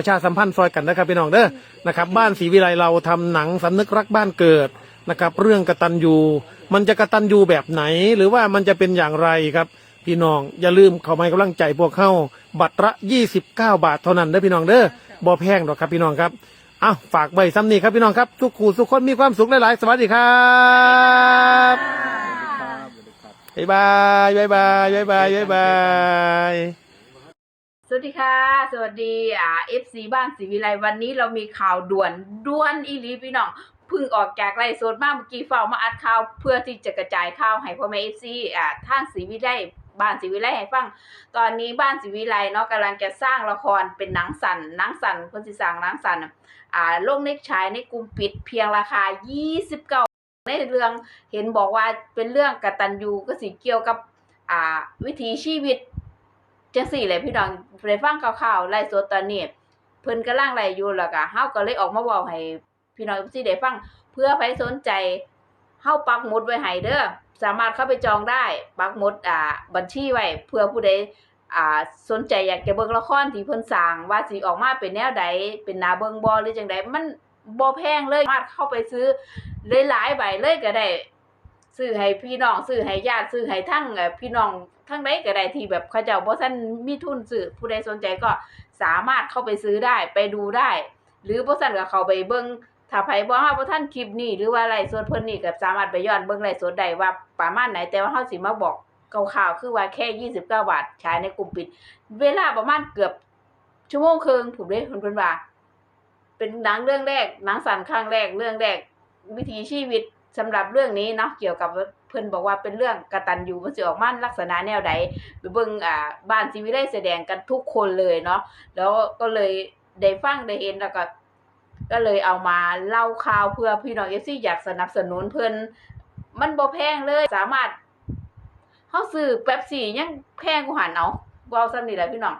ประชาสัมพันธ์ซอยกันนะครับพี่น้องเด้อนะครับบ้านศรีวิไลเราทำหนังสำนึกรักบ้านเกิดนะครับเรื่องกตัญญูมันจะกตัญญูแบบไหน หรือว่ามันจะเป็นอย่างไรครับ พี่น้องอย่าลืมเข้ามาให้กำลังใจพวกเข้าบัตรละ29 บาทเท่านั้นเด้อพี่น้องเด้อบ่แพงหรอกครับพี่น้องครับอ้าวฝากใบซ้ำนี้ครับพี่น้องครับทุกคู่ทุกคนมีความสุขหลายๆสวัสดีครับบ๊ายบายบ๊ายบายบ๊ายบายบ๊ายบาย สวัสดีค่ะ สวัสดีอ่าเอฟซีบ้านศรีวิไลวันนี้เรามีข่าวด่วนด่วนอีลีพี่น้องเพิ่งออกจากไร่สดมาเมื่อกี้เฝ้ามาอัดข่าวเพื่อที่จะกระจายข่าวให้พ่อแม่เอฟซีอ่าทางศรีวิไลบ้านศรีวิไลให้ฟัง ตอนนี้บ้านศรีวิไลเนาะกำลังจะสร้างละครเป็นหนังสันหนังสันเพิ่นสิสร้างหนังสันอ่าลงในฉายในกลุ่มปิดเพียงราคา 29ในเรื่องเห็นบอกว่าเป็นเรื่องกตัญญูก็สิเกี่ยวกับอ่าวิถีชีวิต จังสี่เลยพี่น้องได้ฟังข่าวๆไล่สดตอนนี้เพิ่นกำลังไล่อยู่แล้วก็เฮาก็เลยออกมาเว้าให้พี่น้องสิได้ฟังเพื่อใครสนใจเฮาปักหมุดไว้ให้เด้อสามารถเข้าไปจองได้ปักหมุดอ่าบัญชีไว้เพื่อผู้ใดอ่าสนใจอยากจะเบิ่งละครที่เพิ่นสร้างว่าสิออกมาเป็นแนวใดเป็นหน้าเบิ่งบ่หรือจังใดมันบ่แพงเลยสามารถเข้าไปซื้อหลายๆใบเลยก็ได้ ซื้อให้พี่น้องซื้อให้ญาติซื้อให้ทั้งพี่น้องทั้งใดก็ได้ที่แบบเขาเจ้าบ่ทันมีทุนซื้อผู้ใดสนใจก็สามารถเข้าไปซื้อได้ไปดูได้ หรือบ่ซั่นก็เข้าไปเบิ่งถ้าไผบ่ฮาบ่ทันคลิปนี้หรือว่าไลฟ์สดเพิ่นนี่ก็สามารถไปย้อนเบิ่งไลฟ์สดได้ว่าประมาณไหนแต่ว่าเฮาสิมาบอกคร่าวๆคือว่าแค่ 29 บาทใช้ในกลุ่มปิด เวลาประมาณเกือบชั่วโมงครึ่งผมเด้เพิ่นเพิ่นว่าเป็นหนังเรื่องแรกหนังสั้นครั้งแรกเรื่องแรกวิถีชีวิต สำหรับเรื่องนี้เนาะเกี่ยวกับเพิ่นบอกว่าเป็นเรื่องกตัญญูมันสิออกมาลักษณะแนวใดไปเบิ่งอ่าบ้านชีวิได้แสดงกันทุกคนเลยเนาะแล้วก็เลยได้ฟังได้เห็นแล้วก็ก็เลยเอามาเล่าข่าวเพื่อพี่น้อง FC อยากสนับสนุนเพิ่นมันบ่แพงเลยสามารถเฮาซื้อเป๊ปซี่ยังแพงกว่าหันเอาเว้าซ้ำนี่แหละพี่น้อง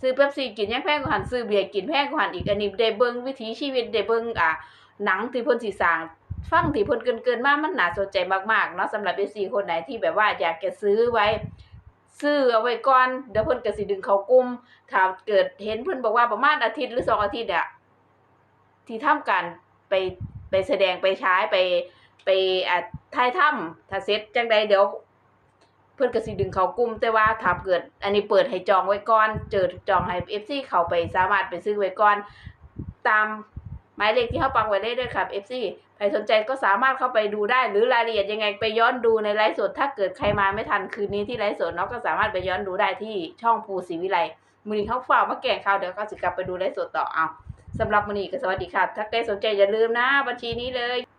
ซื้อเป๊ปซี่กินยังแพงกว่าหันซื้อเบียร์กินแพงกว่าหันอีกอันนี้ได้เบิ่งวิถีชีวิตได้เบิ่งอ่าหนังที่เพิ่นสิสร้าง ฟังที่เพิ่นเกินๆมามันน่าสนใจมากๆเนาะสำหรับ FC คนไหนที่แบบว่าอยากจะซื้อไว้ ซื้อเอาไว้ก่อนเดี๋ยวเพิ่นก็สิดึงเขากลุ่มถ้าเกิดเห็นเพิ่นบอกว่าประมาณอาทิตย์หรือสองอาทิตย์อะที่ทำการไปไปแสดงไปใช้ไปไปอะถ่ายทำถ้าเสร็จจังใดเดี๋ยว เพิ่นก็สิดึงเขากลุ่มแต่ว่าถ้าเกิด อันนี้เปิดให้จองไว้ก่อน เจอจองให้ FC เข้าไปสามารถไปซื้อไว้ก่อน ตามหมายเลขที่เขาปักไว้ได้ด้วยครับ FC ใครสนใจก็สามารถเข้าไปดูได้ หรือรายละเอียดยังไงไปย้อนดูในไลฟ์สด ถ้าเกิดใครมาไม่ทันคืนนี้ที่ไลฟ์สดเนาะก็สามารถไปย้อนดูได้ที่ช่องภูศรีวิไลมือนี้เขาฝ่ามาแก่งข่าวเดี๋ยวก็สิกลับไปดูไลฟ์สดต่อเอาสำหรับมือนี้ก็สวัสดีค่ะ ถ้าใครสนใจอย่าลืมนะ บัญชีนี้เลย